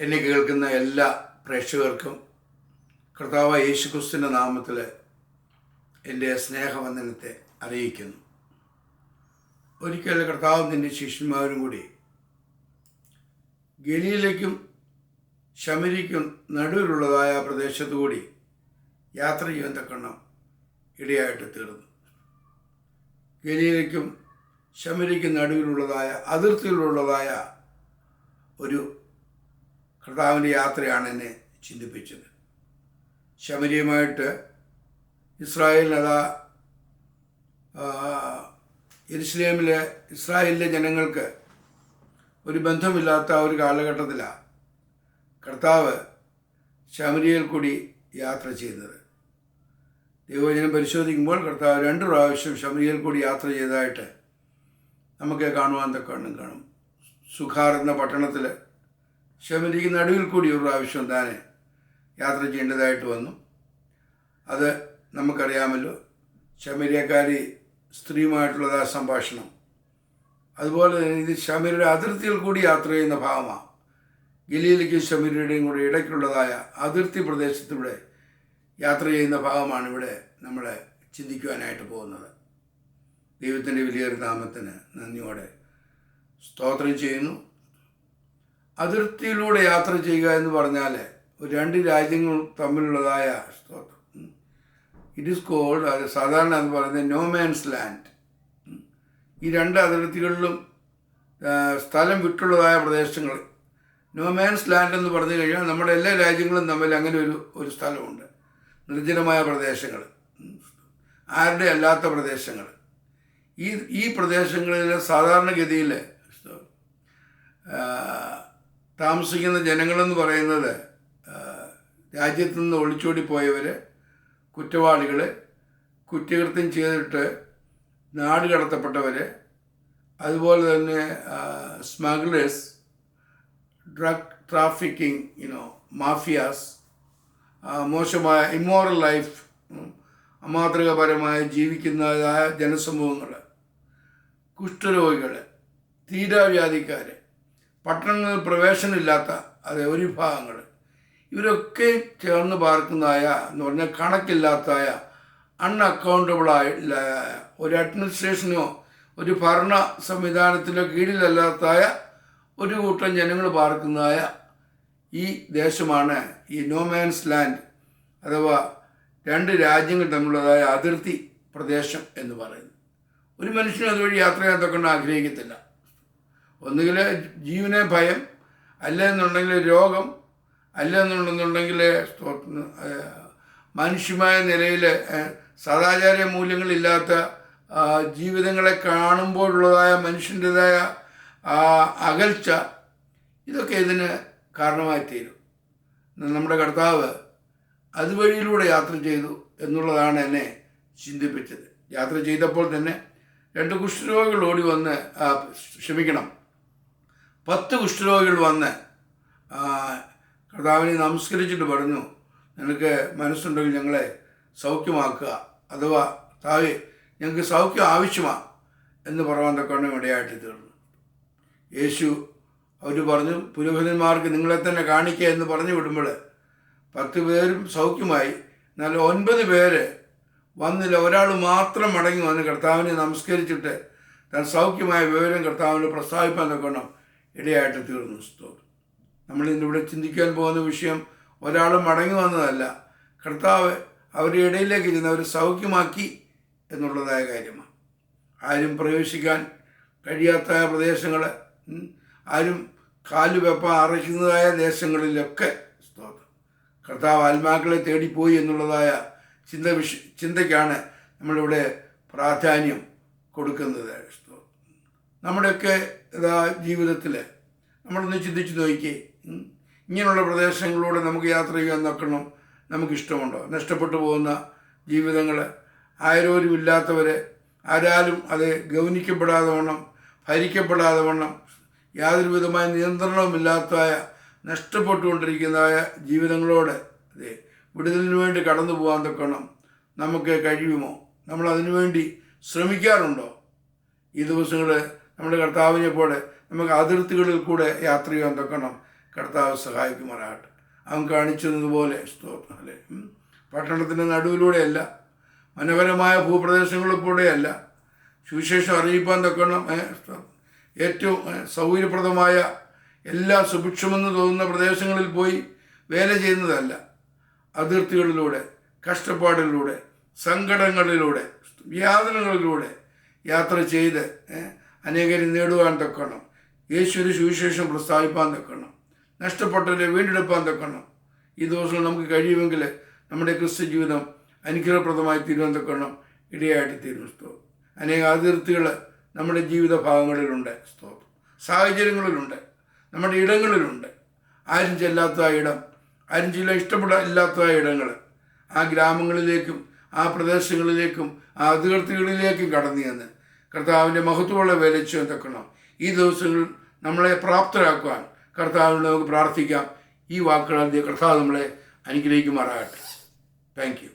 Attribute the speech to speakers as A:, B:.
A: എന്നെ കേൾക്കുന്ന എല്ലാ പ്രേക്ഷകർക്കും കർത്താവ് യേശുക്രിസ്തുവിന്റെ നാമത്തിൽ എന്റെ സ്നേഹവന്ദനത്തെ അറിയിക്കുന്നു. ഒരിക്കൽ കർത്താവ് നിന്റെ ശിഷ്യന്മാരും കൂടി ഗലിയിലേക്കും ശമരിക്കും നടുവിലുള്ളതായ പ്രദേശത്തു കൂടി യാത്ര ചെയ്യാൻ തക്കണം ഇടയായിട്ട് തീർന്നു. ഗലിയിലേക്കും ശമരിക്കും നടുവിലുള്ളതായ അതിർത്തിയിലുള്ളതായ ഒരു കർത്താവിന്റെ യാത്രയാണ് എന്നെ ചിന്തിപ്പിച്ചത്. ശമരിയുമായിട്ട് ഇസ്രായേലിനതാ എരുസലേമിലെ ഇസ്രായേലിലെ ജനങ്ങൾക്ക് ഒരു ബന്ധമില്ലാത്ത ഒരു കാലഘട്ടത്തിലാണ് കർത്താവ് ശമരിയയിൽ കൂടി യാത്ര ചെയ്യുന്നത് ദൈവജനം പരിശോധിക്കുമ്പോൾ കർത്താവ് രണ്ട് പ്രാവശ്യം ശമരിയയിൽ കൂടി യാത്ര ചെയ്തതായിട്ട് നമുക്ക് കാണുവാൻ തക്കവണ്ണം കാണും. സുഖാർ എന്ന പട്ടണത്തിൽ ശമരിക്ക് നടുവിൽ കൂടി ഒരു പ്രാവശ്യം താനെ യാത്ര ചെയ്യേണ്ടതായിട്ട് വന്നു. അത് നമുക്കറിയാമല്ലോ. ശമരിയക്കാരി സ്ത്രീയുമായിട്ടുള്ളത് ആ സംഭാഷണം. അതുപോലെ തന്നെ ഇത് ശമരിയുടെ അതിർത്തിയിൽ കൂടി യാത്ര ചെയ്യുന്ന ഭാഗമാണ് ഗലീലിക്കും ശമരിയുടെയും കൂടെ ഇടയ്ക്കുള്ളതായ അതിർത്തി പ്രദേശത്തിലൂടെ യാത്ര ചെയ്യുന്ന ഭാഗമാണ് ഇവിടെ നമ്മൾ ചിന്തിക്കുവാനായിട്ട് പോകുന്നത്. ദൈവത്തിന്റെ വലിയൊരു നാമത്തിന് നന്ദിയോടെ സ്തോത്രം ചെയ്യുന്നു. അതിർത്തിയിലൂടെ യാത്ര ചെയ്യുക എന്ന് പറഞ്ഞാൽ രണ്ട് രാജ്യങ്ങൾ തമ്മിലുള്ളതായ ഇറ്റ് ഈസ് കോൾഡ് അത് സാധാരണ എന്ന് പറയുന്നത് നോമാൻസ് ലാൻഡ് ഈ രണ്ട് അതിർത്തികളിലും സ്ഥലം വിട്ടുള്ളതായ പ്രദേശങ്ങൾ. നോമാൻസ് ലാൻഡ് എന്ന് പറഞ്ഞു കഴിഞ്ഞാൽ നമ്മുടെ എല്ലാ രാജ്യങ്ങളും തമ്മിൽ അങ്ങനെ ഒരു ഒരു സ്ഥലമുണ്ട്. നിർജനമായ പ്രദേശങ്ങൾ. ആരുടെ അല്ലാത്ത പ്രദേശങ്ങൾ. ഈ ഈ പ്രദേശങ്ങളിൽ സാധാരണഗതിയിൽ താമസിക്കുന്ന ജനങ്ങളെന്ന് പറയുന്നത് രാജ്യത്തു നിന്ന് ഒളിച്ചോടി പോയവർ കുറ്റവാളികൾ കുറ്റകൃത്യം ചെയ്തിട്ട് നാട് കടത്തപ്പെട്ടവർ അതുപോലെ തന്നെ smugglers drug trafficking you know mafias മോശമായ ഇമ്മോറൽ ലൈഫ് അമാതൃകപരമായി ജീവിക്കുന്നതായ ജനസമൂഹങ്ങൾ കുഷ്ഠരോഗികൾ തീരാവ്യാധിക്കാർ പട്ടണങ്ങളിൽ പ്രവേശനമില്ലാത്ത അതെ ഒരു വിഭാഗങ്ങൾ. ഇവരൊക്കെ ചേർന്ന് പാർക്കുന്നതായ എന്ന് പറഞ്ഞാൽ കണക്കില്ലാത്തതായ അൺഅക്കൗണ്ടബിളായ ഒരു അഡ്മിനിസ്ട്രേഷനോ ഒരു ഭരണ സംവിധാനത്തിലോ കീഴിലല്ലാത്തായ ഒരു കൂട്ടം ജനങ്ങൾ പാർക്കുന്നതായ ഈ ദേശമാണ് ഈ നോമാൻസ് ലാൻഡ് അഥവാ രണ്ട് രാജ്യങ്ങൾ തമ്മിലുള്ളതായ അതിർത്തി പ്രദേശം എന്ന് പറയുന്നത്. ഒരു മനുഷ്യനും അതുവഴി യാത്ര ചെയ്യാൻ തൊക്കെ ആഗ്രഹിക്കത്തില്ല. ഒന്നുകിൽ ജീവനെ ഭയം അല്ലെന്നുണ്ടെങ്കിൽ രോഗം അല്ല എന്നുണ്ടെന്നുണ്ടെങ്കിൽ മനുഷ്യമായ നിലയിൽ സദാചാര മൂല്യങ്ങളില്ലാത്ത ജീവിതങ്ങളെ കാണുമ്പോഴുള്ളതായ മനുഷ്യന്റെതായ അകൽച്ച ഇതൊക്കെ ഇതിന് കാരണമായി തീരും നമ്മുടെ കർത്താവ് അതുവഴിയിലൂടെ യാത്ര ചെയ്തു എന്നുള്ളതാണ് എന്നെ ചിന്തിപ്പിച്ചത്. യാത്ര ചെയ്തപ്പോൾ തന്നെ രണ്ട് കുഷ്ഠരോഗികൾ ഓടി വന്ന് ക്ഷമിക്കണം. പത്ത് കുഷ്ഠരോഗികൾ വന്ന് കർത്താവിനെ നമസ്കരിച്ചിട്ട് പറഞ്ഞു നിനക്ക് മനസ്സുണ്ടെങ്കിൽ ഞങ്ങളെ സൗഖ്യമാക്കുക. അഥവാ താവേ ഞങ്ങൾക്ക് സൗഖ്യം ആവശ്യമാണ് എന്ന് പറയാൻ തക്കവണ്ണം ഇടയായിട്ട് തീർന്നു. യേശു അവർ പറഞ്ഞു പുരോഹിതന്മാർക്ക് നിങ്ങളെ തന്നെ കാണിക്കുക എന്ന് പറഞ്ഞു വിടുമ്പോൾ പത്ത് പേരും സൗഖ്യമായി. എന്നാൽ ഒൻപത് പേര് വന്നില്ല. ഒരാൾ മാത്രം മടങ്ങി വന്ന് കർത്താവിനെ നമസ്കരിച്ചിട്ട് താൻ സൗഖ്യമായ വിവരം കർത്താവിനെ പ്രസ്താവിപ്പാൻ തക്കണം ഇടയായിട്ട് തീർന്നു. സ്തോത്രം. നമ്മൾ ഇന്നിവിടെ ചിന്തിക്കാൻ പോകുന്ന വിഷയം ഒരാൾ മടങ്ങി വന്നതല്ല. കർത്താവ് അവരുടെ ഇടയിലേക്ക് ചെന്ന് അവർ സൗഖ്യമാക്കി എന്നുള്ളതായ കാര്യമാണ്. ആരും പ്രവേശിക്കാൻ കഴിയാത്ത പ്രദേശങ്ങൾ ആരും കാലുവെപ്പ അറയ്ക്കുന്നതായ ദേശങ്ങളിലൊക്കെ സ്തോത്രം. കർത്താവ് ആത്മാക്കളെ തേടിപ്പോയി എന്നുള്ളതായ ചിന്ത വിഷ ചിന്തയ്ക്കാണ് നമ്മളിവിടെ പ്രാധാന്യം കൊടുക്കുന്നത്. നമ്മുടെയൊക്കെ ജീവിതത്തിൽ നമ്മളൊന്ന് ചിന്തിച്ച് നോക്കി. ഇങ്ങനെയുള്ള പ്രദേശങ്ങളിലൂടെ നമുക്ക് യാത്ര ചെയ്യാൻ നോക്കണം. നമുക്കിഷ്ടമുണ്ടോ? നഷ്ടപ്പെട്ടു പോകുന്ന ജീവിതങ്ങൾ ആരോരും ഇല്ലാത്തവരെ. ആരാലും അത് ഗൗനിക്കപ്പെടാതെ വണ്ണം ഭരിക്കപ്പെടാതെ വണ്ണം യാതൊരു വിധമായ നിയന്ത്രണവുമില്ലാത്തതായ നഷ്ടപ്പെട്ടുകൊണ്ടിരിക്കുന്നതായ ജീവിതങ്ങളോട് അതെ വിടുതലിന് വേണ്ടി കടന്നു പോകാൻ തക്കണം നമുക്ക് കഴിയുമോ? നമ്മൾ അതിനുവേണ്ടി ശ്രമിക്കാറുണ്ടോ? ഈ ദിവസങ്ങൾ നമ്മുടെ കർത്താവിനെ പോലെ നമുക്ക് അതിർത്തികളിൽ കൂടെ യാത്ര ചെയ്യാൻ തൊക്കണം കർത്താവ് സഹായിക്കുമാറാകട്ടെ. അവൻ കാണിച്ചതുപോലെ സ്തോത്രം. അല്ലേ? ഉം. പട്ടണത്തിന്റെ നടുവിലൂടെയല്ല മനോഹരമായ ഭൂപ്രദേശങ്ങളിൽ കൂടെയല്ല സുവിശേഷം അറിയിപ്പാൻ തക്കണം ഏറ്റവും സൗകര്യപ്രദമായ എല്ലാ സുഭിക്ഷമെന്ന് തോന്നുന്ന പ്രദേശങ്ങളിൽ പോയി വേല ചെയ്യുന്നതല്ല അതിർത്തികളിലൂടെ കഷ്ടപ്പാടിലൂടെ സങ്കടങ്ങളിലൂടെ വ്യാധനങ്ങളിലൂടെ യാത്ര ചെയ്ത് അനേകരെ നേടുവാൻ തക്കണം യേശുവിന് സുവിശേഷം പ്രസ്താവിപ്പാൻ തക്കണം നഷ്ടപ്പെട്ടവരെ വീണ്ടെടുപ്പാൻ തക്കണം ഈ ദിവസങ്ങൾ നമുക്ക് കഴിയുമെങ്കിൽ നമ്മുടെ ക്രിസ്തു ജീവിതം അനുഗ്രഹപ്രദമായി തീരുവാൻ തക്കണം ഇടയായിട്ട് തീരും. സ്തോത്രം. അനേക അതിർത്തികൾ നമ്മുടെ ജീവിത ഭാഗങ്ങളിലുണ്ട്. സ്തോത്രം. സാഹചര്യങ്ങളിലുണ്ട്. നമ്മുടെ ഇടങ്ങളിലുണ്ട്. ആരും ചെല്ലാത്ത ഇടം ആരും ചില ഇഷ്ടപ്പെടാൻ ഇല്ലാത്ത ഇടങ്ങൾ ആ ഗ്രാമങ്ങളിലേക്കും ആ പ്രദേശങ്ങളിലേക്കും ആ അതിർത്തികളിലേക്കും കടന്നു ചെന്ന് കർത്താവിന്റെ മഹത്വമുള്ള വെളിച്ചം എന്തൊക്കണം ഈ ദിവസങ്ങൾ നമ്മളെ പ്രാപ്തരാക്കുവാൻ കർത്താവിനോട് നമുക്ക് പ്രാർത്ഥിക്കാം. ഈ വാക്കുകൾ കർത്താവ് നമ്മളെ അനുഗ്രഹിക്കുമാറാകട്ടെ. Thank you